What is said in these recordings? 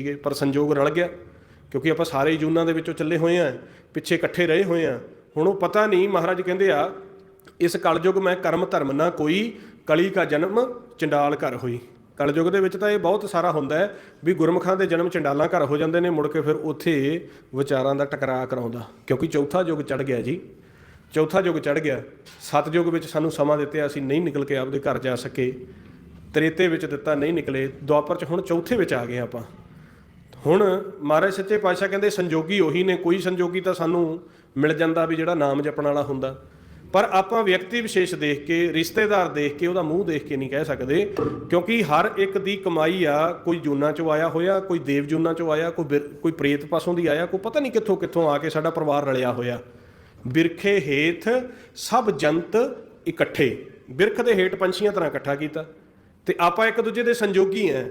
ਸੀਗੇ ਪਰ ਸੰਜੋਗ ਰਲ ਗਿਆ, ਕਿਉਂਕਿ ਆਪਾਂ ਸਾਰੇ ਜੂਨਾਂ ਦੇ ਵਿੱਚੋਂ ਚੱਲੇ ਹੋਏ ਆ ਪਿੱਛੇ ਇਕੱਠੇ ਰਹੇ ਹੋਏ ਆ ਹੁਣ ਉਹ ਪਤਾ ਨਹੀਂ, ਮਹਾਰਾਜ ਕਹਿੰਦੇ ਆ, ਇਸ ਕਲਯੁਗ ਮੈਂ ਕਰਮ ਧਰਮ ਨਾ ਕੋਈ, ਕਲੀ ਕਾ ਜਨਮ ਚੰਡਾਲ ਘਰ ਹੋਈ। ਕਲਯੁਗ ਦੇ ਵਿੱਚ ਤਾਂ ਇਹ ਬਹੁਤ ਸਾਰਾ ਹੁੰਦਾ ਹੈ ਵੀ ਗੁਰਮੁਖਾਂ ਦੇ ਜਨਮ ਚੰਡਾਲਾਂ ਘਰ ਹੋ ਜਾਂਦੇ ਨੇ, ਮੁੜ ਕੇ ਫਿਰ ਉੱਥੇ ਵਿਚਾਰਾਂ ਦਾ ਟਕਰਾਅ ਕਰਾਉਂਦਾ, ਕਿਉਂਕਿ ਚੌਥਾ ਯੁੱਗ ਚੜ ਗਿਆ ਜੀ। ਚੌਥਾ ਯੁੱਗ ਚੜ ਗਿਆ ਸੱਤ ਯੁੱਗ ਵਿੱਚ ਸਾਨੂੰ ਸਮਾਂ ਦਿੱਤੇ, ਅਸੀਂ ਨਹੀਂ ਨਿਕਲ ਕੇ ਆਪਦੇ ਘਰ ਜਾ ਸਕੇ, ਤ੍ਰੇਤੇ ਵਿੱਚ ਦਿੱਤਾ, ਨਹੀਂ ਨਿਕਲੇ, ਦੁਆਪਰ ਚ ਹੁਣ ਚੌਥੇ ਵਿੱਚ ਆ ਗਏ ਆਪਾਂ। ਹੁਣ ਮਹਾਰਾਜ ਸੱਚੇ ਪਾਤਸ਼ਾਹ ਕਹਿੰਦੇ ਸੰਜੋਗੀ ਉਹੀ ਨੇ, ਕੋਈ ਸੰਜੋਗੀ ਤਾਂ ਸਾਨੂੰ ਮਿਲ ਜਾਂਦਾ ਵੀ ਜਿਹੜਾ ਨਾਮ ਜਪਣ ਵਾਲਾ ਹੁੰਦਾ। ਪਰ ਆਪਾਂ ਵਿਅਕਤੀ ਵਿਸ਼ੇਸ਼ ਦੇਖ ਕੇ, ਰਿਸ਼ਤੇਦਾਰ ਦੇਖ ਕੇ, ਉਹਦਾ ਮੂੰਹ ਦੇਖ ਕੇ ਨਹੀਂ ਕਹਿ ਸਕਦੇ, ਕਿਉਂਕਿ ਹਰ ਇੱਕ ਦੀ ਕਮਾਈ ਆ, ਕੋਈ ਜੂਨਾਂ ਚੋਂ ਆਇਆ ਹੋਇਆ, ਕੋਈ ਦੇਵ ਜੂਨਾਂ ਚੋਂ ਆਇਆ, ਕੋਈ ਬਿਰ- ਕੋਈ ਪ੍ਰੇਤ ਪਾਸੋਂ ਦੀ ਆਇਆ, ਕੋਈ ਪਤਾ ਨਹੀਂ ਕਿੱਥੋਂ ਕਿੱਥੋਂ ਆ ਕੇ ਸਾਡਾ ਪਰਿਵਾਰ ਰਲਿਆ ਹੋਇਆ। ਬਿਰਖੇ ਹੇਠ ਸਭ ਜੰਤ ਇਕੱਠੇ। ਬਿਰਖ ਦੇ ਹੇਠ ਪੰਛੀਆਂ ਤਰ੍ਹਾਂ ਇਕੱਠਾ ਕੀਤਾ। ਤੇ ਆਪਾਂ ਇੱਕ ਦੂਜੇ ਦੇ ਸੰਜੋਗੀ ਐ।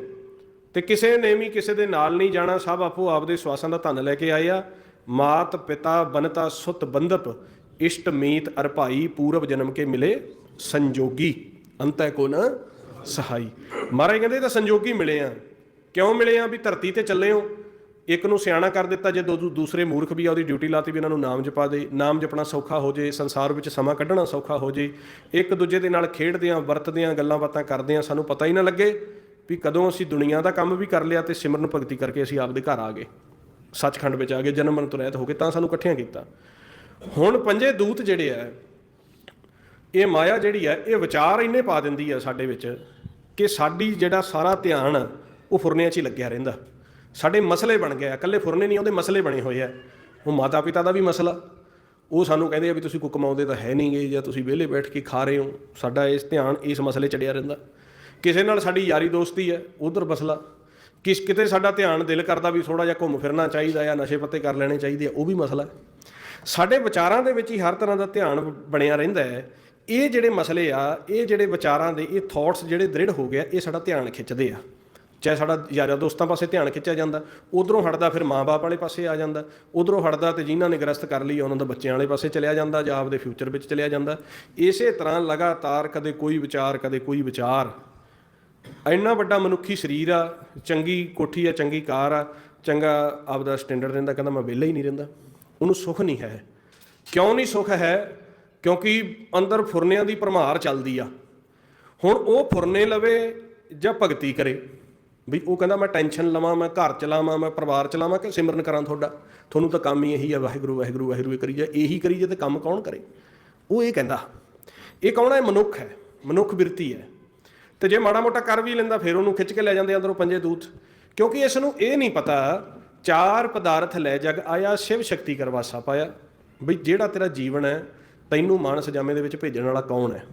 ਤੇ ਕਿਸੇ ਨੇ ਵੀ ਕਿਸੇ ਦੇ ਨਾਲ ਨਹੀਂ ਜਾਣਾ, ਸਭ ਆਪੋ ਆਪਦੇ ਸਵਾਸਾਂ ਦਾ ਧਨ ਲੈ ਕੇ ਆਏ ਆ। ਮਾਤ, ਪਿਤਾ, ਬਨਤਾ, ਸੁਤ, ਬੰਧਪ, ਇਸ਼ਟ, ਮੀਤ, ਅਰਪਾਈ, ਪੂਰਵ ਜਨਮ ਕੇ ਮਿਲੇ ਸੰਜੋਗੀ। ਅੰਤੈ ਕੋ ਨ ਸਹਾਈ। ਮਹਾਰਾਜ ਕਹਿੰਦੇ ਤਾਂ ਸੰਜੋਗੀ ਮਿਲੇ ਆ। ਕਿਉਂ ਮਿਲੇ ਆ? ਵੀ ਧਰਤੀ ਤੇ ਚੱਲੇ ਹੋ। ਇੱਕ ਨੂੰ ਸਿਆਣਾ ਕਰ ਦਿੱਤਾ ਜੇ, ਦੋ ਦੂ- ਦੂਸਰੇ ਮੂਰਖ ਵੀ ਆ, ਉਹਦੀ ਡਿਊਟੀ ਲਾਤੀ ਵੀ ਇਹਨਾਂ ਨੂੰ ਨਾਮ ਜਪਾ ਦੇ, ਨਾਮ ਜਪਣਾ ਸੌਖਾ ਹੋ ਜੇ, ਸੰਸਾਰ ਵਿੱਚ ਸਮਾਂ ਕੱਢਣਾ ਸੌਖਾ ਹੋ ਜੇ। ਇੱਕ ਦੂਜੇ ਦੇ ਨਾਲ ਖੇਡਦੇ ਆਂ ਵਰਤਦੇ ਆਂ ਗੱਲਾਂ ਬਾਤਾਂ ਕਰਦੇ ਆਂ ਸਾਨੂੰ ਪਤਾ ਹੀ ਨਾ ਲੱਗੇ। ਵੀ ਕਦੋਂ ਅਸੀਂ ਦੁਨੀਆ ਦਾ ਕੰਮ ਵੀ ਕਰ ਲਿਆ ਤੇ ਸਿਮਰਨ ਭਗਤੀ ਕਰਕੇ ਅਸੀਂ ਆਪਦੇ ਘਰ ਆ ਗਏ। ਸੱਚਖੰਡ ਵਿੱਚ ਆ ਗਏ, ਜਨਮ ਮਰਨ ਤੋਂ ਰਹਿਤ ਹੋ ਕੇ ਤਾਂ ਸਾਨੂੰ ਇਕੱਠਿਆਂ ਕੀਤਾ। ਹੁਣ ਪੰਜੇ ਦੂਤ ਜਿਹੜੇ ਆ, ਇਹ ਮਾਇਆ ਜਿਹੜੀ ਹੈ ਇਹ ਵਿਚਾਰ ਇੰਨੇ ਪਾ ਦਿੰਦੀ ਹੈ ਸਾਡੇ ਵਿੱਚ ਕਿ ਸਾਡੀ ਜਿਹੜਾ ਸਾਰਾ ਧਿਆਨ ਉਹ ਫੁਰਨਿਆਂ 'ਚ ਹੀ ਲੱਗਿਆ ਰਹਿੰਦਾ। ਸਾਡੇ ਮਸਲੇ ਬਣ ਗਏ ਆ, ਇਕੱਲੇ ਫੁਰਨੇ ਨਹੀਂ, ਉਹਦੇ ਮਸਲੇ ਬਣੇ ਹੋਏ ਆ। ਉਹ ਮਾਤਾ ਪਿਤਾ ਦਾ ਵੀ ਮਸਲਾ, ਉਹ ਸਾਨੂੰ ਕਹਿੰਦੇ ਆ ਵੀ ਤੁਸੀਂ ਕੋਈ ਕਮਾਉਂਦੇ ਤਾਂ ਹੈ ਨਹੀਂਗੇ ਜਾਂ ਤੁਸੀਂ ਵਿਹਲੇ ਬੈਠ ਕੇ ਖਾ ਰਹੇ ਹੋ। ਸਾਡਾ ਇਸ ਧਿਆਨ ਇਸ ਮਸਲੇ 'ਚ ਚੜਿਆ ਰਹਿੰਦਾ। ਕਿਸੇ ਨਾਲ ਸਾਡੀ ਯਾਰੀ ਦੋਸਤੀ ਹੈ, ਉਧਰ ਮਸਲਾ ਕਿਸ, ਕਿਤੇ ਸਾਡਾ ਧਿਆਨ ਦਿਲ ਕਰਦਾ ਵੀ ਥੋੜਾ ਜਿਹਾ ਘੁੰਮ ਫਿਰਨਾ ਚਾਹੀਦਾ ਜਾਂ ਨਸ਼ੇ ਪੱਤੇ ਕਰ ਲੈਣੇ ਚਾਹੀਦੇ ਆ, ਉਹ ਵੀ ਮਸਲਾ ਹੈ। ਸਾਡੇ ਵਿਚਾਰਾਂ ਦੇ ਵਿੱਚ ਹੀ ਹਰ ਤਰ੍ਹਾਂ ਦਾ ਧਿਆਨ ਬਣਿਆ ਰਹਿੰਦਾ ਹੈ। ਇਹ ਜਿਹੜੇ ਮਸਲੇ ਆ, ਇਹ ਜਿਹੜੇ ਵਿਚਾਰਾਂ ਦੇ, ਇਹ ਥਾਟਸ ਜਿਹੜੇ ਦ੍ਰਿੜ ਹੋ ਗਿਆ ਇਹ ਸਾਡਾ ਧਿਆਨ ਖਿੱਚਦੇ ਆ। ਚਾਹੇ ਸਾਡਾ ਯਾਰਾਂ ਦੋਸਤਾਂ ਪਾਸੇ ਧਿਆਨ ਖਿੱਚਿਆ ਜਾਂਦਾ, ਉਧਰੋਂ ਹਟਦਾ ਫਿਰ ਮਾਂ-ਬਾਪ ਵਾਲੇ ਪਾਸੇ ਆ ਜਾਂਦਾ, ਉਧਰੋਂ ਹਟਦਾ ਤੇ ਜਿਨ੍ਹਾਂ ਨੇ ਗ੍ਰਸਤ ਕਰ ਲਈ ਉਹਨਾਂ ਦਾ ਬੱਚਿਆਂ ਵਾਲੇ ਪਾਸੇ ਚਲਿਆ ਜਾਂਦਾ ਜਾਂ ਆਪਦੇ ਫਿਊਚਰ ਵਿੱਚ ਚਲਿਆ ਜਾਂਦਾ। ਇਸੇ ਤਰ੍ਹਾਂ ਲਗਾਤਾਰ ਕਦੇ ਕੋਈ ਵਿਚਾਰ, ਕਦੇ ਕੋਈ ਵਿਚਾਰ ਇੰਨਾ ਵੱਡਾ ਮਨੁੱਖੀ ਸਰੀਰ ਆ, ਚੰਗੀ ਕੋਠੀ ਆ, ਚੰਗੀ ਕਾਰ ਆ, ਚੰਗਾ ਆਪਦਾ ਸਟੈਂਡਰਡ ਰਹਿੰਦਾ, ਕਹਿੰਦਾ ਮੈਂ ਵਿਹਲਾ ਹੀ ਨਹੀਂ ਰਹਿੰਦਾ। ਉਹਨੂੰ ਸੁੱਖ ਨਹੀਂ ਹੈ। ਕਿਉਂ ਨਹੀਂ ਸੁੱਖ ਹੈ? ਕਿਉਂਕਿ ਅੰਦਰ ਫੁਰਨਿਆਂ ਦੀ ਭਰਮਾਰ ਚੱਲਦੀ ਆ। ਹੁਣ ਉਹ ਫੁਰਨੇ ਲਵੇ ਜਾਂ ਭਗਤੀ ਕਰੇ। ਵੀ ਉਹ ਕਹਿੰਦਾ ਮੈਂ ਟੈਨਸ਼ਨ ਲਵਾਂ, ਮੈਂ ਘਰ ਚਲਾਵਾਂ, ਮੈਂ ਪਰਿਵਾਰ ਚਲਾਵਾਂ ਕਿ ਸਿਮਰਨ ਕਰਾਂ ਤੁਹਾਡਾ? ਤੁਹਾਨੂੰ ਤਾਂ ਕੰਮ ਹੀ ਇਹੀ ਆ, ਵਾਹਿਗੁਰੂ ਵਾਹਿਗੁਰੂ ਵਾਹਿਗੁਰੂ ਹੀ ਕਰੀ ਜਾ ਇਹੀ ਕਰੀ ਜਾ ਤੇ ਕੰਮ ਕੌਣ ਕਰੇ? ਉਹ ਇਹ ਕਹਿੰਦਾ। ਇਹ ਕੌਣ ਹੈ? ਮਨੁੱਖ ਹੈ। ਮਨੁੱਖ ਬਿਰਤੀ ਹੈ। ਤੇ ਜੇ ਮਾੜਾ ਮੋਟਾ ਕਰ ਵੀ ਲੈਂਦਾ, ਫਿਰ ਉਹਨੂੰ ਖਿੱਚ ਕੇ ਲੈ ਜਾਂਦੇ ਅੰਦਰੋਂ ਪੰਜੇ ਦੂਤ। ਕਿਉਂਕਿ ਇਸ ਨੂੰ ਇਹ ਨਹੀਂ ਪਤਾ ਚਾਰ ਪਦਾਰਥ ਲੈ ਜਗ ਆਇਆ, ਸ਼ਿਵ ਸ਼ਕਤੀ ਕਰਵਾਸਾ ਪਾਇਆ। ਬਈ ਜਿਹੜਾ ਤੇਰਾ ਜੀਵਨ ਹੈ, ਤੈਨੂੰ ਮਾਨਸ ਜਾਮੇ ਦੇ ਵਿੱਚ ਭੇਜਣ ਵਾਲਾ ਕੌਣ ਹੈ?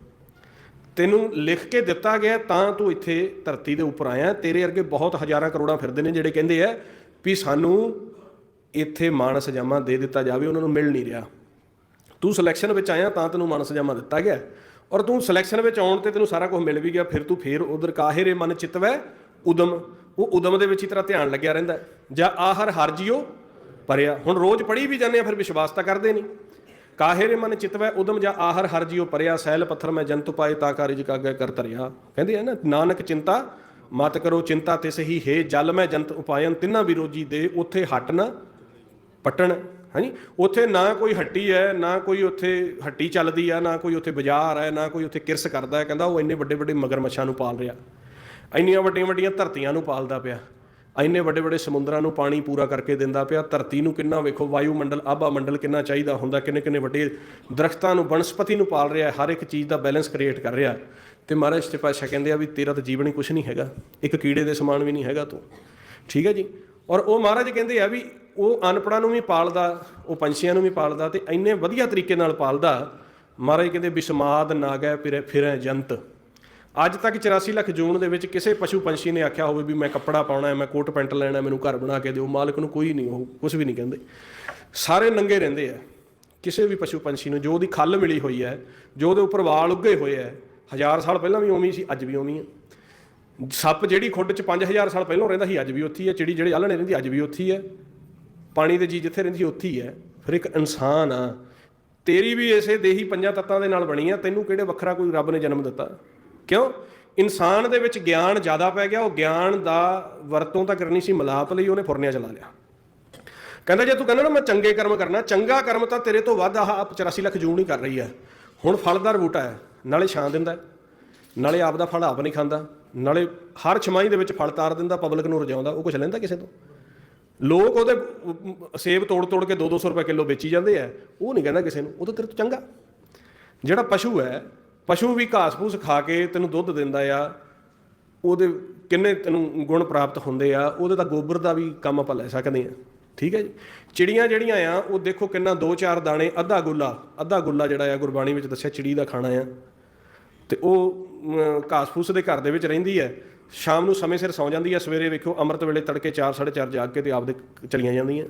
ਤੈਨੂੰ ਲਿਖ ਕੇ ਦਿੱਤਾ ਗਿਆ, ਤਾਂ ਤੂੰ ਇੱਥੇ ਧਰਤੀ ਦੇ ਉੱਪਰ ਆਇਆ। ਤੇਰੇ ਅਰਗੇ ਬਹੁਤ ਹਜ਼ਾਰਾਂ ਕਰੋੜਾਂ ਫਿਰਦੇ ਨੇ ਜਿਹੜੇ ਕਹਿੰਦੇ ਆ ਵੀ ਸਾਨੂੰ ਇੱਥੇ ਮਾਨਸ ਜਾਮਾ ਦੇ ਦਿੱਤਾ ਜਾਵੇ, ਉਹਨਾਂ ਨੂੰ ਮਿਲ ਨਹੀਂ ਰਿਹਾ। ਤੂੰ ਸਿਲੈਕਸ਼ਨ ਵਿੱਚ ਆਇਆ, ਤਾਂ ਤੈਨੂੰ ਮਾਨਸ ਜਾਮਾ ਦਿੱਤਾ ਗਿਆ। ਔਰ ਤੂੰ ਸਿਲੈਕਸ਼ਨ ਵਿੱਚ ਆਉਣ ਤੇ ਤੈਨੂੰ ਸਾਰਾ ਕੁਝ ਮਿਲ ਵੀ ਗਿਆ, ਫਿਰ ਤੂੰ ਫੇਰ ਉਧਰ ਕਾਹੇਰੇ ਮਨ ਚਿਤਵੈ? ਉਦਮ। ਉਹ ਉਦਮ ਦੇ ਵਿੱਚ ਹੀ ਤੇਰਾ ਧਿਆਨ ਲੱਗਿਆ ਰਹਿੰਦਾ ਜਾਂ ਆਹਰ ਹਰ ਜਿਓ, ਪਰਿਆ। ਹੁਣ ਰੋਜ਼ ਪੜ੍ਹੀ ਵੀ ਜਾਂਦੇ ਆ, ਫਿਰ ਵਿਸ਼ਵਾਸ ਤਾਂ ਕਰਦੇ ਨਹੀਂ। ਕਾਹੇਰੇ ਮਨ ਚਿਤਵੈ, ਉਦਮ ਜਾਂ ਆਹਰ ਹਰ ਜਿਓ, ਪਰਿਆ, ਸੈਲ, ਪੱਥਰ ਮੈਂ ਜੰਤੁ ਪਾਏ, ਤਾਂ ਕਾਰਜ ਕਾਗੈ ਕਰ ਤਰਿਆ ਕਹਿੰਦੇ ਆ ਨਾ, ਨਾਨਕ ਚਿੰਤਾ ਮਤ ਕਰੋ, ਚਿੰਤਾ ਤਿਸ ਹੀ ਹੈ ਜਲ ਮੈਂ ਜੰਤ ਉਪਾਇਨ, ਤਿੰਨਾ ਵਿਰੋਧੀ ਦੇ, ਉੱਥੇ ਹਟ ਨਾ ਪਟਣ। ਹਾਂਜੀ ਉੱਥੇ ਨਾ ਕੋਈ ਹੱਟੀ ਹੈ, ਨਾ ਕੋਈ ਉੱਥੇ ਹੱਟੀ ਚੱਲਦੀ ਆ, ਨਾ ਕੋਈ ਉੱਥੇ ਬਾਜ਼ਾਰ ਹੈ, ਨਾ ਕੋਈ ਉੱਥੇ ਕਿਰਸ ਕਰਦਾ ਹੈ। ਕਹਿੰਦਾ ਉਹ ਇੰਨੇ ਵੱਡੇ ਵੱਡੇ ਮਗਰਮੱਛਾਂ ਨੂੰ ਪਾਲ ਰਿਹਾ। ਇੰਨੀਆਂ ਵੱਡੀਆਂ ਵੱਡੀਆਂ ਧਰਤੀਆਂ ਨੂੰ ਪਾਲਦਾ ਪਿਆ। ਇੰਨੇ ਵੱਡੇ ਵੱਡੇ ਸਮੁੰਦਰਾਂ ਨੂੰ ਪਾਣੀ ਪੂਰਾ ਕਰਕੇ ਦਿੰਦਾ ਪਿਆ। ਧਰਤੀ ਨੂੰ ਕਿੰਨਾ ਵੇਖੋ, ਵਾਯੂਮੰਡਲ, ਆਭਾ ਮੰਡਲ ਕਿੰਨਾ ਚਾਹੀਦਾ ਹੁੰਦਾ, ਕਿੰਨੇ ਕਿੰਨੇ ਵੱਡੇ ਦਰਖਤਾਂ ਨੂੰ ਬਨਸਪਤੀ ਨੂੰ ਪਾਲ ਰਿਹਾ ਹਰ ਇੱਕ ਚੀਜ਼ ਦਾ ਬੈਲੈਂਸ ਕ੍ਰੀਏਟ ਕਰ ਰਿਹਾ। ਤੇ ਮਹਾਰਾਜ ਸੱਚੇ ਪਾਤਸ਼ਾਹ ਕਹਿੰਦੇ ਆ ਵੀ ਤੇਰਾ ਤਾਂ ਜੀਵਨ ਹੀ ਕੁਝ ਨਹੀਂ ਹੈਗਾ। ਇੱਕ ਕੀੜੇ ਦੇ ਸਮਾਨ ਵੀ ਨਹੀਂ ਹੈਗਾ ਤੂੰ। ਠੀਕ ਹੈ ਜੀ? ਔਰ ਉਹ ਮਹਾਰਾਜ ਕਹਿੰਦੇ ਆ ਵੀ ਉਹ ਅਨਪੜਾਂ ਨੂੰ ਵੀ ਪਾਲਦਾ, ਉਹ ਪੰਛੀਆਂ ਨੂੰ ਵੀ ਪਾਲਦਾ ਤੇ ਇੰਨੇ ਵਧੀਆ ਤਰੀਕੇ ਨਾਲ ਪਾਲਦਾ, ਮਹਾਰਾਜ ਕਹਿੰਦੇ ਬਿਸਮਾਦ ਨਾਗੈ ਫਿਰੇ ਫਿਰੈ ਜੰਤ। ਅੱਜ ਤੱਕ 84 ਲੱਖ ਜੂਨ ਦੇ ਵਿੱਚ ਕਿਸੇ ਪਸ਼ੂ ਪੰਛੀ ਨੇ ਆਖਿਆ ਹੋਵੇ ਵੀ ਮੈਂ ਕੱਪੜਾ ਪਾਉਣਾ ਹੈ, ਮੈਂ ਕੋਟ ਪੈਂਟ ਲੈਣਾ ਮੈਨੂੰ ਘਰ ਬਣਾ ਕੇ ਦਿਓ, ਮਾਲਕ ਨੂੰ ਕੋਈ ਨਹੀਂ ਉਹ ਕੁਝ ਵੀ ਨਹੀਂ ਕਹਿੰਦੇ। ਸਾਰੇ ਨੰਗੇ ਰਹਿੰਦੇ ਆ। ਕਿਸੇ ਵੀ ਪਸ਼ੂ ਪੰਛੀ ਨੂੰ ਜੋ ਉਹਦੀ ਖੱਲ ਮਿਲੀ ਹੋਈ ਹੈ, ਜੋ ਉਹਦੇ ਉੱਪਰ ਵਾਲ ਉੱਗੇ ਹੋਏ ਹੈ, ਹਜ਼ਾਰ ਸਾਲ ਪਹਿਲਾਂ ਵੀ ਉਵੇਂ ਸੀ, ਅੱਜ ਵੀ ਉਵੇਂ ਹੈ। ਸੱਪ ਜਿਹੜੀ ਖੁੱਡ 'ਚ 5000 ਸਾਲ ਪਹਿਲਾਂ ਰਹਿੰਦਾ ਸੀ, ਅੱਜ ਵੀ ਉੱਥੇ ਹੀ ਹੈ। ਚਿੜੀ ਜਿਹੜੇ ਆਲਣੇ ਰਹਿੰਦੀ, ਅੱਜ ਵੀ ਉੱਥੇ ਹੀ ਹੈ। ਪਾਣੀ ਦੇ ਜੀ ਜਿੱਥੇ ਰਹਿੰਦੀ ਸੀ, ਉੱਥੇ ਹੀ ਹੈ। ਫਿਰ ਇੱਕ ਇਨਸਾਨ ਆ। ਤੇਰੀ ਵੀ ਇਸੇ ਦੇਹੀ ਪੰਜਾਂ ਤੱਤਾਂ ਦੇ ਨਾਲ ਬਣੀ ਆ। ਤੈਨੂੰ ਕਿਹੜੇ ਵੱਖਰਾ ਕੋਈ ਰੱਬ ਨੇ ਜਨਮ ਦਿੱਤਾ? ਕਿਉਂ? ਇਨਸਾਨ ਦੇ ਵਿੱਚ ਗਿਆਨ ਜ਼ਿਆਦਾ ਪੈ ਗਿਆ। ਉਹ ਗਿਆਨ ਦਾ ਵਰਤੋਂ ਤਾਂ ਕਰਨੀ ਸੀ, ਮਲਾਪ ਲਈ ਉਹਨੇ ਫੁਰਨਿਆ ਚਲਾ ਲਿਆ। ਕਹਿੰਦਾ, ਜੇ ਤੂੰ ਕਹਿੰਦਾ ਨਾ, ਮੈਂ ਚੰਗੇ ਕਰਮ ਕਰਨਾ, ਚੰਗਾ ਕਰਮ ਤਾਂ ਤੇਰੇ ਤੋਂ ਵੱਧ ਆਹ 85 ਲੱਖ ਜੂਨ ਹੀ ਕਰ ਰਹੀ ਹੈ। ਹੁਣ ਫਲਦਾਰ ਬੂਟਾ ਹੈ। ਨਾਲੇ ਛਾਂ ਦਿੰਦਾ ਨਾਲੇ ਆਪ ਦਾ ਫਲ ਆਪ ਨਹੀਂ ਖਾਂਦਾ। ਨਾਲੇ ਹਰ ਛਮਾਈ ਦੇ ਵਿੱਚ ਫਲ ਤਾਰ ਦਿੰਦਾ ਪਬਲਿਕ ਨੂੰ ਰਜਾਉਂਦਾ, ਉਹ ਕੁਝ ਲੈਂਦਾ ਕਿਸੇ ਤੋਂ? ਲੋਕ ਉਹਦੇ, ਸੇਬ ਤੋੜ ਤੋੜ ਕੇ 2-200 ਰੁਪਏ ਕਿਲੋ ਵੇਚੀ ਜਾਂਦੇ ਆ, ਉਹ ਨਹੀਂ ਕਹਿੰਦਾ ਕਿਸੇ ਨੂੰ, ਉਹ ਤਾਂ ਤੇਰੇ ਤੋਂ ਚੰਗਾ। ਜਿਹੜਾ ਪਸ਼ੂ ਹੈ, ਪਸ਼ੂ ਵੀ ਘਾਸ-ਫੂਸ ਖਾ ਕੇ ਤੈਨੂੰ ਦੁੱਧ ਦਿੰਦਾ ਆ, ਉਹਦੇ ਕਿੰਨੇ ਤੈਨੂੰ ਗੁਣ ਪ੍ਰਾਪਤ ਹੁੰਦੇ ਆ, ਉਹਦੇ ਤਾਂ ਗੋਬਰ ਦਾ ਵੀ ਕੰਮ ਆਪਾਂ ਲੈ ਸਕਦੇ ਆ, ਠੀਕ ਹੈ ਜੀ? ਚਿੜੀਆਂ ਜਿਹੜੀਆਂ ਆ, ਉਹ ਦੇਖੋ ਕਿੰਨਾ 2-4 ਦਾਣੇ, ਅੱਧਾ ਗੁੱਲਾ ਅੱਧਾ ਗੁੱਲਾ ਜਿਹੜਾ ਆ ਗੁਰਬਾਣੀ ਵਿੱਚ ਦੱਸਿਆ, ਚਿੜੀ ਦਾ ਖਾਣਾ ਆ। ਤੇ ਉਹ ਅਮ, ਘਾਸ-ਫੂਸ ਦੇ ਘਰ ਦੇ ਵਿੱਚ ਰਹਿੰਦੀ ਹੈ। ਸ਼ਾਮ ਨੂੰ ਸਮੇਂ ਸਿਰ ਸੌਂ ਜਾਂਦੀ ਹੈ। ਸਵੇਰੇ ਵੇਖੋ ਅੰਮ੍ਰਿਤ ਵੇਲੇ ਤੜਕੇ 4:30 ਜਾਗ ਕੇ ਤੇ ਆਪਦੇ ਚਲੀਆਂ ਜਾਂਦੀਆਂ।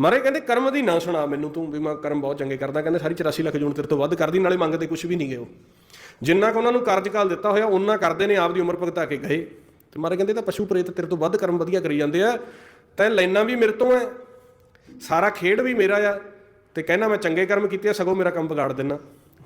ਮਾਰੇ ਕਹਿੰਦੇ ਕਰਮ ਦੀ ਨਾ ਸੁਣਾ ਮੈਨੂੰ ਤੂੰ ਵੀ ਮੈਂ ਕਰਮ ਬਹੁਤ ਚੰਗੇ ਕਰਦਾ। ਕਹਿੰਦੇ ਸਾਰੀ 84 ਲੱਖ ਜੂਨ ਤੇਰੇ ਤੋਂ ਵੱਧ ਕਰਦੀ ਨਾਲੇ ਮੰਗਦੇ ਕੁਝ ਵੀ ਨਹੀਂ ਗਏ ਉਹ। ਜਿੰਨਾ ਕੁ ਉਹਨਾਂ ਨੂੰ ਕਾਰਜਕਾਲ ਦਿੱਤਾ ਹੋਇਆ ਉਹਨਾਂ ਕਰਦੇ ਨੇ ਆਪਦੀ ਉਮਰ ਭਗਤਾ ਕੇ ਗਏ। ਤੇ ਮਾਰੇ ਕਹਿੰਦੇ ਤਾਂ ਪਸ਼ੂ ਪ੍ਰੇਤ ਤੇਰੇ ਤੋਂ ਵੱਧ ਕਰਮ ਵਧੀਆ ਕਰੀ ਜਾਂਦੇ ਆ। ਤੈਂ ਲੈਣਾ ਵੀ ਮੇਰੇ ਤੋਂ ਹੈ। ਸਾਰਾ ਖੇਡ ਵੀ ਮੇਰਾ ਆ। ਤੇ ਕਹਿਣਾ ਮੈਂ ਚੰਗੇ ਕਰਮ ਕੀਤੇ ਆ ਸਗੋਂ ਮੇਰਾ ਕੰਮ ਵਿਗਾੜ ਦੇਣਾ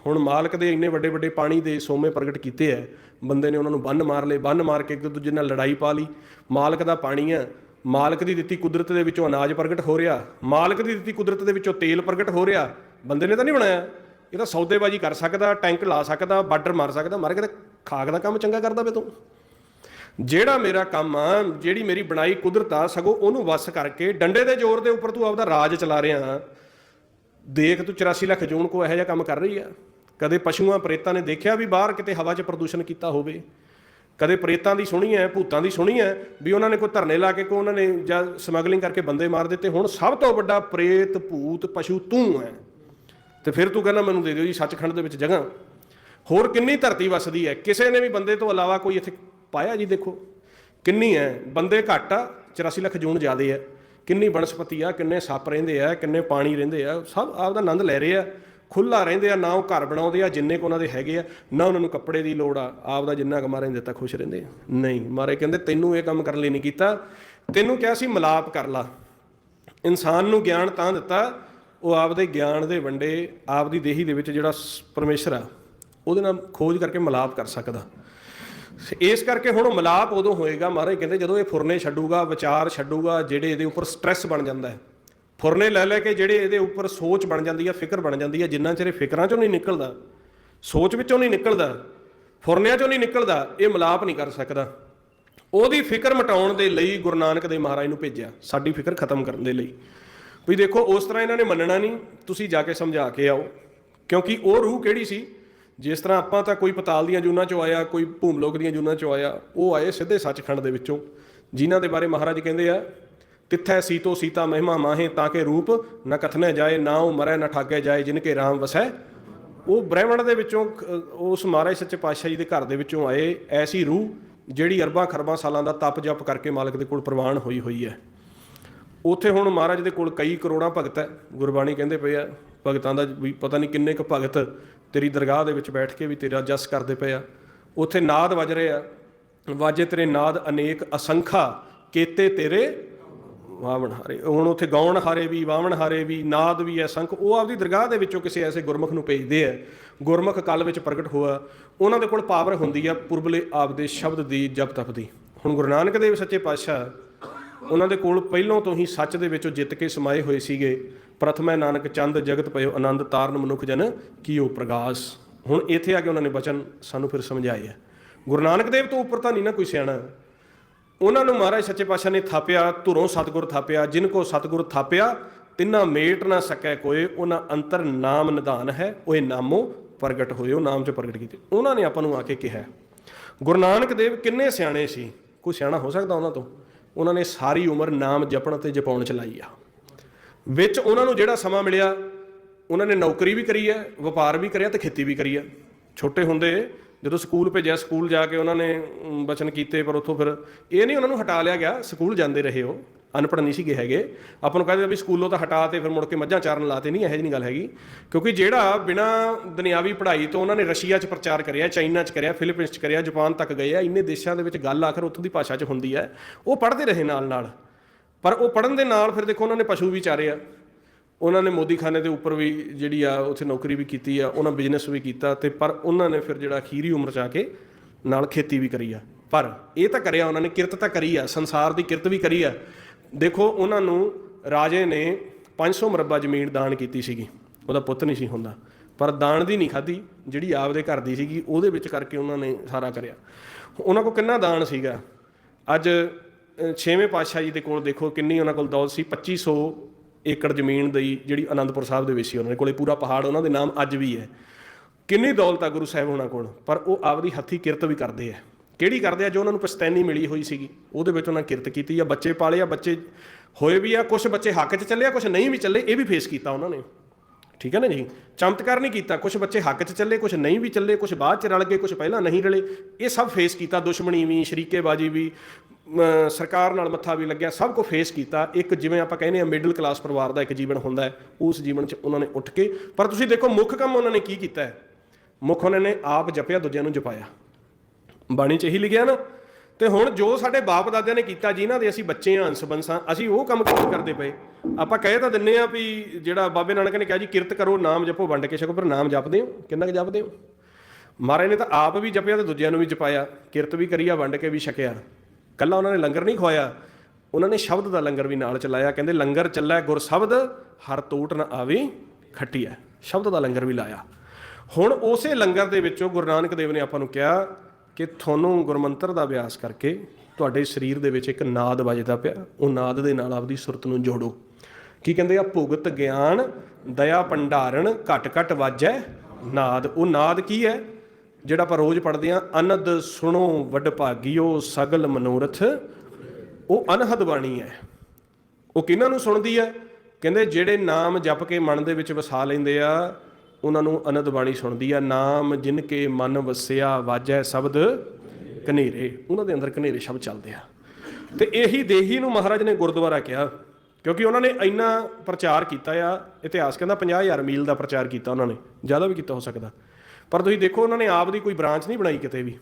ਹੁਣ ਮਾਲਕ ਦੇ ਇੰਨੇ ਵੱਡੇ ਵੱਡੇ ਪਾਣੀ ਦੇ ਸੋਮੇ ਪ੍ਰਗਟ ਕੀਤੇ ਐ, ਬੰਦੇ ਨੇ ਉਹਨਾਂ ਨੂੰ ਬੰਨ ਮਾਰ ਲਏ, ਬੰਨ ਮਾਰ ਕੇ ਇੱਕ ਦੂਜੇ ਨਾਲ ਲੜਾਈ ਪਾ ਲਈ। ਮਾਲਕ ਦਾ ਪਾਣੀ ਆ ਮਾਲਕ ਦੀ ਦਿੱਤੀ ਕੁਦਰਤ ਦੇ ਵਿੱਚੋਂ ਅਨਾਜ ਪ੍ਰਗਟ ਹੋ ਰਿਹਾ, ਮਾਲਕ ਦੀ ਦਿੱਤੀ ਕੁਦਰਤ ਦੇ ਵਿੱਚੋਂ ਤੇਲ ਪ੍ਰਗਟ ਹੋ ਰਿਹਾ, ਬੰਦੇ ਨੇ ਤਾਂ ਨਹੀਂ ਬਣਾਇਆ। ਇਹ ਤਾਂ ਸੌਦੇਬਾਜ਼ੀ ਕਰ ਸਕਦਾ, ਟੈਂਕ ਲਾ ਸਕਦਾ, ਬਾਰਡਰ ਮਾਰ ਸਕਦਾ, ਮਾਰ ਕੇ ਖਾਕ ਦਾ ਕੰਮ ਚੰਗਾ ਕਰਦਾ ਵੇ ਤੂੰ। ਜਿਹੜਾ ਮੇਰਾ ਕੰਮ ਆ, ਜਿਹੜੀ ਮੇਰੀ ਬਣਾਈ ਕੁਦਰਤ ਆ, ਸਗੋਂ ਉਹਨੂੰ ਵਸ ਕਰਕੇ ਡੰਡੇ ਦੇ ਜ਼ੋਰ ਦੇ ਉੱਪਰ ਤੂੰ ਆਪਦਾ ਰਾਜ ਚਲਾ ਰਿਹਾ ਦੇਖ ਤੂੰ 84 ਲੱਖ ਜੂਨ ਕੋ ਇਹੋ ਜਿਹਾ ਕੰਮ ਕਰ ਰਹੀ ਆ। ਕਦੇ ਪਸ਼ੂਆਂ ਪ੍ਰੇਤਾਂ ਨੇ ਦੇਖਿਆ ਵੀ ਬਾਹਰ ਕਿਤੇ ਹਵਾ 'ਚ ਪ੍ਰਦੂਸ਼ਣ ਕੀਤਾ ਹੋਵੇ। ਕਦੇ ਪ੍ਰੇਤਾਂ ਦੀ ਸੁਣੀ ਹੈ, ਭੂਤਾਂ ਦੀ ਸੁਣੀ ਹੈ ਵੀ ਉਹਨਾਂ ਨੇ ਕੋਈ ਧਰਨੇ ਲਾ ਕੇ ਕੋ ਉਹਨਾਂ ਨੇ ਜਾਂ ਸਮਗਲਿੰਗ ਕਰਕੇ ਬੰਦੇ ਮਾਰ ਦਿੱਤੇ। ਹੁਣ ਸਭ ਤੋਂ ਵੱਡਾ ਪ੍ਰੇਤ, ਭੂਤ, ਪਸ਼ੂ ਤੂੰ ਹੈ। ਤੇ ਫਿਰ ਤੂੰ ਕਹਿੰਦਾ ਮੈਨੂੰ ਦੇ ਦਿਓ ਜੀ ਸੱਚਖੰਡ ਦੇ ਵਿੱਚ ਜਗ੍ਹਾ। ਹੋਰ ਕਿੰਨੀ ਧਰਤੀ ਵਸਦੀ ਹੈ? ਕਿਸੇ ਨੇ ਵੀ ਬੰਦੇ ਤੋਂ ਇਲਾਵਾ ਕੋਈ ਇੱਥੇ ਪਾਇਆ ਜੀ ਦੇਖੋ। ਕਿੰਨੀ ਹੈ? ਬੰਦੇ ਘੱਟ ਆ 84 ਲੱਖ ਜੂਨ ਜ਼ਿਆਦੇ ਹੈ। ਕਿੰਨੀ ਬਨਸਪਤੀ ਆ, ਕਿੰਨੇ ਸੱਪ ਰਹਿੰਦੇ ਆ, ਕਿੰਨੇ ਪਾਣੀ ਰਹਿੰਦੇ ਆ, ਸਭ ਆਪ ਦਾ ਆਨੰਦ ਲੈ ਰਹੇ ਆ। ਖੁੱਲਾ ਰਹਿੰਦੇ ਆ, ਨਾ ਉਹ ਘਰ ਬਣਾਉਂਦੇ ਆ, ਜਿੰਨੇ ਕੁ ਉਹਨਾਂ ਦੇ ਹੈਗੇ ਆ, ਨਾ ਉਹਨਾਂ ਨੂੰ ਕੱਪੜੇ ਦੀ ਲੋੜ ਆ। ਆਪ ਦਾ ਜਿੰਨਾ ਕਮਾ ਨੇ ਦਿੱਤਾ, ਖੁਸ਼ ਰਹਿੰਦੇ ਨਹੀਂ, ਮਾਰੇ ਕਹਿੰਦੇ, ਤੈਨੂੰ ਇਹ ਕੰਮ ਕਰਨ ਲਈ ਨਹੀਂ ਕੀਤਾ। ਤੈਨੂੰ ਕਿਹਾ ਸੀ, ਮਲਾਪ ਕਰ ਲਾ। ਇਨਸਾਨ ਨੂੰ ਗਿਆਨ ਤਾਂ ਦਿੱਤਾ, ਉਹ ਆਪਦੇ ਗਿਆਨ ਦੇ ਵੰਡੇ, ਆਪਦੀ ਦੇਹੀ ਦੇ ਵਿੱਚ ਜਿਹੜਾ ਸ- ਪਰਮੇਸ਼ਰ ਆ, ਉਹਦੇ ਨਾਲ ਖੋਜ ਕਰਕੇ ਮਲਾਪ ਕਰ ਸਕਦਾ। ਇਸ ਕਰਕੇ ਹੁਣ ਉਹ ਮਲਾਪ ਉਦੋਂ ਹੋਏਗਾ ਮਹਾਰਾਜ, ਕਹਿੰਦੇ ਜਦੋਂ ਇਹ ਫੁਰਨੇ ਛੱਡੂਗਾ, ਵਿਚਾਰ ਛੱਡੂਗਾ, ਜਿਹੜੇ ਇਹਦੇ ਉੱਪਰ ਸਟ੍ਰੈਸ ਬਣ ਜਾਂਦਾ ਹੈ। ਫੁਰਨੇ ਲੈ ਲੈ ਕੇ ਜਿਹੜੇ ਇਹਦੇ ਉੱਪਰ ਸੋਚ ਬਣ ਜਾਂਦੀ ਹੈ ਫਿਕਰ ਬਣ ਜਾਂਦੀ ਹੈ ਜਿੰਨਾ ਚਿਰ ਫਿਕਰਾਂ ਚੋਂ ਨਹੀਂ ਨਿਕਲਦਾ, ਸੋਚ ਵਿੱਚੋਂ ਨਹੀਂ ਨਿਕਲਦਾ, ਫੁਰਨਿਆਂ ਚੋਂ ਨਹੀਂ ਨਿਕਲਦਾ, ਇਹ ਮਲਾਪ ਨਹੀਂ ਕਰ ਸਕਦਾ। ਉਹਦੀ ਫਿਕਰ ਮਟਾਉਣ ਦੇ ਲਈ ਗੁਰੂ ਨਾਨਕ ਦੇਵ ਮਹਾਰਾਜ ਨੂੰ ਭੇਜਿਆ, ਸਾਡੀ ਫਿਕਰ ਖਤਮ ਕਰਨ ਦੇ ਲਈ। ਵੀ ਦੇਖੋ, ਉਸ ਤਰ੍ਹਾਂ ਇਹਨਾਂ ਨੇ ਮੰਨਣਾ ਨਹੀਂ, ਤੁਸੀਂ ਜਾ ਕੇ ਸਮਝਾ ਕੇ ਆਓ, ਕਿਉਂਕਿ ਉਹ ਰੂਹ ਕਿਹੜੀ ਸੀ? ਜਿਸ ਤਰ੍ਹਾਂ ਆਪਾਂ ਤਾਂ ਕੋਈ ਪਤਾਲ ਦੀਆਂ ਜੂਨਾਂ ਚੋਂ ਆਇਆ, ਕੋਈ ਭੂਮਲੋਕ ਦੀਆਂ ਜੂਨਾਂ ਚੋਂ ਆਇਆ, ਉਹ ਆਏ ਸਿੱਧੇ ਸੱਚਖੰਡ ਦੇ ਵਿੱਚੋਂ। ਜਿਨ੍ਹਾਂ ਦੇ ਬਾਰੇ ਮਹਾਰਾਜ ਕਹਿੰਦੇ ਆ, ਤਿੱਥੈ ਸੀਤੋ ਸੀਤਾ ਮਹਿਮਾ ਮਾਹੇ ਤਾਂ ਕਿ ਰੂਪ ਨ ਕਥਨੇ ਜਾਏ, ਨਾ ਉਹ ਮਰੈ ਨਾ ਠਾਗੇ ਜਾਏ, ਜਿਨ ਕੇ ਰਾਮ ਵਸੈ। ਉਹ ਬ੍ਰਹਿਮੰਡ ਦੇ ਵਿੱਚੋਂ ਉਸ ਮਹਾਰਾਜ ਸੱਚੇ ਪਾਤਸ਼ਾਹ ਜੀ ਦੇ ਘਰ ਦੇ ਵਿੱਚੋਂ ਆਏ ਐਸੀ ਰੂਹ, ਜਿਹੜੀ ਅਰਬਾਂ ਖਰਬਾਂ ਸਾਲਾਂ ਦਾ ਤਪ ਜਪ ਕਰਕੇ ਮਾਲਕ ਦੇ ਕੋਲ ਪ੍ਰਵਾਨ ਹੋਈ ਹੋਈ ਹੈ। ਉੱਥੇ ਹੁਣ ਮਹਾਰਾਜ ਦੇ ਕੋਲ ਕਈ ਕਰੋੜਾਂ ਭਗਤ ਹੈ। ਗੁਰਬਾਣੀ ਕਹਿੰਦੇ ਪਏ ਆ, ਭਗਤਾਂ ਦਾ ਵੀ ਪਤਾ ਨਹੀਂ ਕਿੰਨੇ ਕੁ ਭਗਤ ਤੇਰੀ ਦਰਗਾਹ ਦੇ ਵਿੱਚ ਬੈਠ ਕੇ ਵੀ ਤੇਰਾ ਜਸ ਕਰਦੇ ਪਏ ਆ। ਉੱਥੇ ਨਾਦ ਵੱਜ ਰਹੇ ਆ। ਵਾਜੇ ਤੇਰੇ ਨਾਦ ਅਨੇਕ ਅਸੰਖਾ, ਕੇਤੇ ਤੇਰੇ ਵਾਵਣ ਹਾਰੇ। ਹੁਣ ਉੱਥੇ ਗਾਉਣ ਹਾਰੇ ਵੀ, ਵਾਵਣ ਹਾਰੇ ਵੀ, ਨਾਦ ਵੀ ਐ ਸੰਖ। ਉਹ ਆਪਦੀ ਦਰਗਾਹ ਦੇ ਵਿੱਚੋਂ ਕਿਸੇ ਐਸੇ ਗੁਰਮੁਖ ਨੂੰ ਭੇਜਦੇ ਆ। ਗੁਰਮੁਖ ਕਲ ਵਿੱਚ ਪ੍ਰਗਟ ਹੋਆ। ਉਹਨਾਂ ਦੇ ਕੋਲ ਪਾਵਰ ਹੁੰਦੀ ਆ ਪੁਰਬਲੇ ਆਪਦੇ ਸ਼ਬਦ ਦੀ, ਜਪ ਤਪ ਦੀ। ਹੁਣ ਗੁਰੂ ਨਾਨਕ ਦੇਵ ਸੱਚੇ ਪਾਤਸ਼ਾਹ, ਉਹਨਾਂ ਦੇ ਕੋਲ ਪਹਿਲਾਂ ਤੋਂ ਹੀ ਸੱਚ ਦੇ ਵਿੱਚੋਂ ਜਿੱਤ ਕੇ ਸਮਾਏ ਹੋਏ ਸੀਗੇ। ਪ੍ਰਥਮੈ ਨਾਨਕ ਚੰਦ, ਜਗਤ ਪਇਓ ਆਨੰਦ, ਤਾਰਨ ਮਨੁੱਖ ਜਨ ਕੀਓ ਪ੍ਰਗਾਸ। ਹੁਣ ਇੱਥੇ ਆ ਕੇ ਉਹਨਾਂ ਨੇ ਬਚਨ ਸਾਨੂੰ ਫਿਰ ਸਮਝਾਏ ਆ। ਗੁਰੂ ਨਾਨਕ ਦੇਵ ਤੋਂ ਉੱਪਰ ਤਾਂ ਨਹੀਂ ਨਾ ਕੋਈ ਸਿਆਣਾ। ਉਹਨਾਂ ਨੂੰ ਮਹਾਰਾਜ ਸੱਚੇ ਪਾਤਸ਼ਾਹ ਨੇ ਥਾਪਿਆ, ਧੁਰੋਂ ਸਤਿਗੁਰ ਥਾਪਿਆ, ਜਿਨ ਕੋ ਸਤਿਗੁਰ ਥਾਪਿਆ, ਤਿੰਨਾ ਮੇਟ ਨਾ ਸਕੈ ਕੋਏ, ਉਹਨਾਂ ਅੰਤਰ ਨਾਮ ਨਿਧਾਨ ਹੈ ਉਹ ਇਹ ਨਾਮੋ ਪ੍ਰਗਟ ਹੋਏ ਉਹ ਨਾਮ ਚ ਪ੍ਰਗਟ ਕੀਤੇ। ਉਹਨਾਂ ਨੇ ਆਪਾਂ ਨੂੰ ਆ ਕੇ ਕਿਹਾ ਗੁਰੂ ਨਾਨਕ ਦੇਵ ਕਿੰਨੇ ਸਿਆਣੇ ਸੀ। ਕੋਈ ਸਿਆਣਾ ਹੋ ਸਕਦਾ ਉਹਨਾਂ ਤੋਂ? ਉਹਨਾਂ ਨੇ ਸਾਰੀ ਉਮਰ ਨਾਮ ਜਪਣ ਤੇ ਜਪਾਉਣ ਚ ਲਾਈ ਆ। ਵਿੱਚ ਉਹਨਾਂ ਨੂੰ ਜਿਹੜਾ ਸਮਾਂ ਮਿਲਿਆ ਉਹਨਾਂ ਨੇ ਨੌਕਰੀ ਵੀ ਕਰੀ ਹੈ ਵਪਾਰ ਵੀ ਕਰਿਆ ਤੇ ਖੇਤੀ ਵੀ ਕਰੀ ਹੈ। ਛੋਟੇ ਹੁੰਦੇ ਜਦੋਂ ਸਕੂਲ ਭੇਜਿਆ ਸਕੂਲ ਜਾ ਕੇ ਉਹਨਾਂ ਨੇ ਅਮ, ਬਚਨ ਕੀਤੇ ਪਰ ਉੱਥੋਂ ਫਿਰ ਇਹ ਨਹੀਂ ਉਹਨਾਂ ਨੂੰ ਹਟਾ ਲਿਆ ਗਿਆ ਸਕੂਲ ਜਾਂਦੇ ਰਹੇ ਉਹ। ਅਨਪੜ੍ਹ ਨਹੀਂ ਸੀਗੇ ਹੈਗੇ। ਆਪਾਂ ਨੂੰ ਕਹਿੰਦੇ ਵੀ ਸਕੂਲੋਂ ਤਾਂ ਹਟਾ ਤੇ ਫਿਰ ਮੁੜ ਕੇ ਮੱਝਾਂ ਚਾਰਨ ਲਾਤੇ ਨਹੀਂ ਇਹੋ ਜਿਹੀ ਗੱਲ ਹੈਗੀ। ਕਿਉਂਕਿ ਜਿਹੜਾ ਬਿਨਾ ਦੁਨਿਆਵੀ ਪੜ੍ਹਾਈ ਤੋਂ ਉਹਨਾਂ ਨੇ ਰਸ਼ੀਆ 'ਚ ਪ੍ਰਚਾਰ ਕਰਿਆ ਚਾਈਨਾ 'ਚ ਕਰਿਆ ਫਿਲੀਪੀਨਸ 'ਚ ਕਰਿਆ ਜਾਪਾਨ ਤੱਕ ਗਏ ਆ ਇੰਨੇ ਦੇਸ਼ਾਂ ਦੇ ਵਿੱਚ ਗੱਲ ਆਖਰ ਉੱਥੋਂ ਦੀ ਭਾਸ਼ਾ 'ਚ ਹੁੰਦੀ ਹੈ ਉਹ ਪੜ੍ਹਦੇ ਰਹੇ ਨਾਲ ਨਾਲ ਪਰ ਉਹ ਪੜਨ ਦੇ ਨਾਲ ਫਿਰ ਦੇਖੋ ਉਹਨਾਂ ਨੇ ਪਸ਼ੂ ਵੀ ਚਾਰੇ ਆ ਉਹਨਾਂ ਨੇ ਮੋਦੀਖਾਨੇ ਦੇ ਉੱਪਰ ਵੀ ਜਿਹੜੀ ਆ ਉੱਥੇ ਨੌਕਰੀ ਵੀ ਕੀਤੀ ਆ, ਉਹਨਾਂ ਬਿਜ਼ਨਸ ਵੀ ਕੀਤਾ ਤੇ ਪਰ ਉਹਨਾਂ ਨੇ ਫਿਰ ਜਿਹੜਾ ਅਖੀਰੀ ਉਮਰ ਚ ਆ ਕੇ ਨਾਲ ਖੇਤੀ ਵੀ ਕਰੀ ਆ। ਪਰ ਇਹ ਤਾਂ ਕਰਿਆ ਉਹਨਾਂ ਨੇ, ਕਿਰਤ ਤਾਂ ਕਰੀ ਆ, ਸੰਸਾਰ ਦੀ ਕਿਰਤ ਵੀ ਕਰੀ ਆ। ਦੇਖੋ ਉਹਨਾਂ ਨੂੰ ਰਾਜੇ ਨੇ 500 ਮਰਬਾ ਜ਼ਮੀਨ ਦਾਨ ਕੀਤੀ ਸੀਗੀ, ਉਹਦਾ ਪੁੱਤ ਨਹੀਂ ਸੀ ਹੁੰਦਾ। ਪਰ ਦਾਨ ਦੀ ਨਹੀਂ ਖਾਧੀ, ਜਿਹੜੀ ਆਪਦੇ ਘਰ ਦੀ ਸੀਗੀ, ਉਹਦੇ ਵਿੱਚ ਕਰਕੇ ਉਹਨਾਂ ਨੇ ਸਾਰਾ ਕਰਿਆ। ਉਹਨਾਂ ਕੋਲ ਕਿੰਨਾ ਦਾਨ ਸੀਗਾ? ਅੱਜ ਛੇਵੇਂ ਪਾਤਸ਼ਾਹ ਜੀ ਦੇ ਕੋਲ ਦੇਖੋ ਕਿੰਨੀ ਉਹਨਾਂ ਕੋਲ ਦੌਲਤ ਸੀ 2500 ਏਕੜ ਜ਼ਮੀਨ ਦੀ ਜਿਹੜੀ ਅਨੰਦਪੁਰ ਸਾਹਿਬ ਦੇ ਵਿੱਚ ਸੀ ਉਹਨਾਂ ਦੇ ਕੋਲੇ, ਪੂਰਾ ਪਹਾੜ ਉਹਨਾਂ ਦੇ ਨਾਮ ਅੱਜ ਵੀ ਹੈ। ਕਿੰਨੀ ਦੌਲਤ ਆ ਗੁਰੂ ਸਾਹਿਬ ਉਹਨਾਂ ਕੋਲ, ਪਰ ਉਹ ਆਪਦੀ ਹੱਥੀ ਕਿਰਤ ਵੀ ਕਰਦੇ ਆ। ਕਿਹੜੀ ਕਰਦੇ ਆ? ਜੋ ਉਹਨਾਂ ਨੂੰ ਪਛਤੈਨੀ ਮਿਲੀ ਹੋਈ ਸੀਗੀ, ਉਹਦੇ ਵਿੱਚ ਉਹਨਾਂ ਕਿਰਤ ਕੀਤੀ ਆ। ਬੱਚੇ ਪਾਲੇ ਆ, ਬੱਚੇ ਹੋਏ ਵੀ ਆ ਕੁਝ ਬੱਚੇ ਹੱਕ 'ਚ ਚੱਲੇ ਆ ਕੁਝ ਨਹੀਂ ਵੀ ਚੱਲੇ, ਇਹ ਵੀ ਫੇਸ ਕੀਤਾ ਉਹਨਾਂ ਨੇ। ਠੀਕ ਹੈ ਨਾ ਜੀ? ਚਮਤਕਾਰ ਨਹੀਂ ਕੀਤਾ। ਕੁਝ ਬੱਚੇ ਹੱਕ 'ਚ ਚੱਲੇ ਕੁਝ ਨਹੀਂ ਵੀ ਚੱਲੇ ਕੁਝ ਬਾਅਦ 'ਚ ਰਲ ਗਏ ਕੁਝ ਪਹਿਲਾਂ ਨਹੀਂ ਰਲੇ। ਇਹ ਸਭ ਫੇਸ ਕੀਤਾ, ਦੁਸ਼ਮਣੀ ਵੀ, ਸ਼ਰੀਕੇਬਾਜੀ ਵੀ ਸਰਕਾਰ ਨਾਲ ਮੱਥਾ ਵੀ ਲੱਗਿਆ, ਸਭ ਕੁਝ ਫੇਸ ਕੀਤਾ। ਇੱਕ ਜਿਵੇਂ ਆਪਾਂ ਕਹਿੰਦੇ ਆ ਮਿਡਲ ਕਲਾਸ ਪਰਿਵਾਰ ਦਾ ਇੱਕ ਜੀਵਨ ਹੁੰਦਾ ਹੈ, ਉਸ ਜੀਵਨ 'ਚ ਉਹਨਾਂ ਨੇ ਉੱਠ ਕੇ, ਪਰ ਤੁਸੀਂ ਦੇਖੋ ਮੁੱਖ ਕੰਮ ਉਹਨਾਂ ਨੇ ਕੀ ਕੀਤਾ ਹੈ? ਮੁੱਖ ਉਹਨਾਂ ਨੇ ਆਪ ਜਪਿਆ, ਦੂਜਿਆਂ ਨੂੰ ਜਪਾਇਆ। ਬਾਣੀ 'ਚ ਇਹੀ ਲਿਖਿਆ ਨਾ ਤੇ ਹੁਣ ਜੋ ਸਾਡੇ ਬਾਪ ਦਾਦਿਆਂ ਨੇ ਕੀਤਾ, ਜਿਨ੍ਹਾਂ ਦੇ ਅਸੀਂ ਬੱਚੇ ਹਾਂ ਅੰਸ਼ ਬੰਸਾਂ ਅਸੀਂ ਉਹ ਕੰਮ ਕਿਉਂ ਕਰਦੇ ਪਏ? ਆਪਾਂ ਕਹਿ ਤਾਂ ਦਿੰਨੇ ਆ ਵੀ ਜਿਹੜਾ ਬਾਬੇ ਨਾਨਕ ਨੇ ਕਿਹਾ ਜੀ, ਕਿਰਤ ਕਰੋ, ਨਾਮ ਜਪੋ, ਵੰਡ ਕੇ ਛਕੋ, ਪਰ ਨਾਮ ਜਪਦੇ ਹੋ? ਕਿੰਨਾ ਕੁ ਜਪਦੇ ਹੋ? ਮਹਾਰਾਜ ਨੇ ਤਾਂ ਆਪ ਵੀ ਜਪਿਆ ਤੇ ਦੂਜਿਆਂ ਨੂੰ ਵੀ ਜਪਾਇਆ। ਕਿਰਤ ਵੀ ਕਰੀਆ, ਵੰਡ ਕੇ ਵੀ ਛਕਿਆ। ਕੱਲਾ ਉਹਨਾਂ ਨੇ ਲੰਗਰ ਨਹੀਂ ਖਵਾਇਆ। ਉਹਨਾਂ ਨੇ ਸ਼ਬਦ ਦਾ ਲੰਗਰ ਵੀ ਨਾਲ ਚਲਾਇਆ। ਕਹਿੰਦੇ ਲੰਗਰ ਚੱਲੈ ਗੁਰ ਸ਼ਬਦ, ਹਰ ਟੂਟ ਨ ਆਵੇ ਖੱਟੀਐ। ਸ਼ਬਦ ਦਾ ਲੰਗਰ ਵੀ ਲਾਇਆ। ਹੁਣ ਉਸੇ ਲੰਗਰ ਦੇ ਵਿੱਚੋਂ ਗੁਰੂ ਨਾਨਕ ਦੇਵ ਨੇ ਆਪਾਂ ਨੂੰ ਕਿਹਾ ਕਿ ਤੁਹਾਨੂੰ ਗੁਰਮੰਤਰ ਦਾ ਅਭਿਆਸ ਕਰਕੇ ਤੁਹਾਡੇ ਸਰੀਰ ਦੇ ਵਿੱਚ ਇੱਕ ਨਾਦ ਵੱਜਦਾ ਪਿਆ। ਉਹ ਨਾਦ ਦੇ ਨਾਲ ਆਪਦੀ ਸੁਰਤ ਨੂੰ ਜੋੜੋ। ਕੀ ਕਹਿੰਦੇ ਆ? ਭੁਗਤ ਗਿਆਨ, ਦਇਆ ਭੰਡਾਰਨ ਘਟ ਘਟ ਵਾਜੈ ਨਾਦ। ਉਹ ਨਾਦ ਕੀ ਹੈ? ਜਿਹੜਾ ਆਪਾਂ ਰੋਜ਼ ਪੜ੍ਹਦੇ ਆ ਅਨਦ ਸੁਣੋ ਵੱਡ ਭਾਗਿਓ ਸਗਲ ਮਨੋਰਥ। ਉਹ ਅਨਹਦ ਬਾਣੀ ਹੈ। ਉਹ ਕਿਹਨਾਂ ਨੂੰ ਸੁਣਦੀ ਹੈ? ਕਹਿੰਦੇ ਜਿਹੜੇ ਨਾਮ ਜਪ ਕੇ ਮਨ ਦੇ ਵਿੱਚ ਵਸਾ ਲੈਂਦੇ ਆ ਉਹਨਾਂ ਨੂੰ ਅਨੰਦ ਬਾਣੀ ਸੁਣਦੀ ਆ, ਨਾਮ ਜਿਨ ਕੇ ਮਨ ਵਸਿਆ ਵਾਜੈ ਸ਼ਬਦ ਕਨੇਰੇ ਉਹਨਾਂ ਦੇ ਅੰਦਰ ਕਨੇਰੇ ਸ਼ਬਦ ਚੱਲਦੇ ਆ। ਤੇ ਇਹੀ ਦੇਹੀ ਨੂੰ ਮਹਾਰਾਜ ਨੇ ਗੁਰਦੁਆਰਾ ਕਿਹਾ, ਕਿਉਂਕਿ ਉਹਨਾਂ ਨੇ ਇੰਨਾ ਪ੍ਰਚਾਰ ਕੀਤਾ ਆ, ਇਤਿਹਾਸ ਕਹਿੰਦਾ 50000 ਮੀਲ ਦਾ ਪ੍ਰਚਾਰ ਕੀਤਾ ਉਹਨਾਂ ਨੇ, ਜ਼ਿਆਦਾ ਵੀ ਕੀਤਾ ਹੋ ਸਕਦਾ। ਪਰ ਤੁਸੀਂ ਦੇਖੋ, ਉਹਨਾਂ ਨੇ ਆਪ ਦੀ ਕੋਈ ਬ੍ਰਾਂਚ ਨਹੀਂ ਬਣਾਈ ਕਿਤੇ ਵੀ।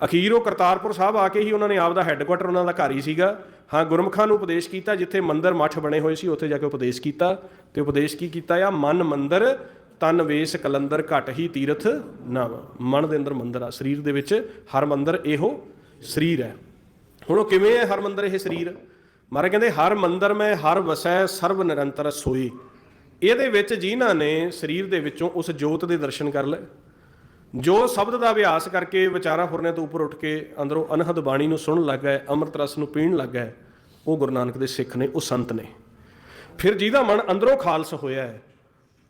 ਅਖੀਰ ਉਹ ਕਰਤਾਰਪੁਰ ਸਾਹਿਬ ਆ ਕੇ ਹੀ ਉਹਨਾਂ ਨੇ ਆਪ ਦਾ ਹੈੱਡਕੁਆਟਰ ਉਹਨਾਂ ਦਾ ਘਰ ਹੀ ਸੀਗਾ। ਹਾਂ, ਗੁਰਮੁਖਾਂ ਨੂੰ ਉਪਦੇਸ਼ ਕੀਤਾ, ਜਿੱਥੇ ਮੰਦਰ ਮੱਠ ਬਣੇ ਹੋਏ ਸੀ, ਉੱਥੇ ਜਾ ਕੇ ਉਪਦੇਸ਼ ਕੀਤਾ। ਤੇ ਉਪਦੇਸ਼ ਕੀ ਕੀਤਾ ਆ? ਮਨ ਮੰਦਰ ਤਨ ਵੇਸ ਕਲੰਦਰ ਘਟ ਹੀ ਤੀਰਥ ਨਵ ਮਨ ਦੇ ਅੰਦਰ ਮੰਦਰ ਆ, ਸਰੀਰ ਦੇ ਵਿੱਚ ਹਰ ਮੰਦਰ ਇਹੋ ਸਰੀਰ ਹੈ। ਹੁਣ ਉਹ ਕਿਵੇਂ ਹੈ ਹਰ ਮੰਦਰ ਇਹ ਸਰੀਰ? ਮਹਾਰਾਜ ਕਹਿੰਦੇ, ਹਰ ਮੰਦਰ ਮੈਂ, ਹਰ ਵਸੈ, ਸਰਬ ਨਿਰੰਤਰ ਸੋਈ। ਇਹਦੇ ਵਿੱਚ ਜਿਨ੍ਹਾਂ ਨੇ ਸਰੀਰ ਦੇ ਵਿੱਚੋਂ ਉਸ ਜੋਤ ਦੇ ਦਰਸ਼ਨ ਕਰ ਲਏ। ਜੋ ਸ਼ਬਦ ਦਾ ਅਭਿਆਸ ਕਰਕੇ ਵਿਚਾਰਾ ਫੁਰਨੇ ਤੋਂ ਉੱਪਰ ਉੱਠ ਕੇ ਅੰਦਰੋਂ ਅਨਹਦ ਬਾਣੀ ਨੂੰ ਸੁਣਨ ਲੱਗ ਗਏ, ਅੰਮ੍ਰਿਤ ਰਸ ਨੂੰ ਪੀਣ ਲੱਗ ਗਏ, ਉਹ ਗੁਰੂ ਨਾਨਕ ਦੇ ਸਿੱਖ ਨੇ, ਉਹ ਸੰਤ ਨੇ। ਫਿਰ ਜਿਹਦਾ ਮਨ ਅੰਦਰੋਂ ਖਾਲਸ ਹੋਇਆ ਹੈ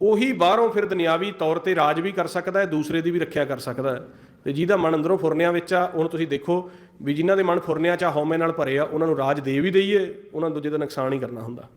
ਉਹੀ ਬਾਹਰੋਂ ਫਿਰ ਦੁਨਿਆਵੀ ਤੌਰ ਤੇ ਰਾਜ ਵੀ ਕਰ ਸਕਦਾ ਹੈ, ਦੂਸਰੇ ਦੀ ਵੀ ਰੱਖਿਆ ਕਰ ਸਕਦਾ ਹੈ। ਤੇ ਜਿਹਦਾ ਮਨ ਅੰਦਰੋਂ ਫੁਰਨਿਆਂ ਵਿੱਚ ਆ ਹੁਣ ਤੁਸੀਂ ਦੇਖੋ ਵੀ ਜਿਨ੍ਹਾਂ ਦੇ ਮਨ ਫੁਰਨਿਆਂ ਚ ਆ, ਹਉਮੈ ਨਾਲ ਭਰੇ ਆ, ਉਹਨਾਂ ਨੂੰ ਰਾਜ ਦੇ ਵੀ ਦਈਏ, ਉਹਨਾਂ ਨੂੰ ਦੂਜੇ ਦਾ ਨੁਕਸਾਨ ਹੀ ਕਰਨਾ ਹੁੰਦਾ।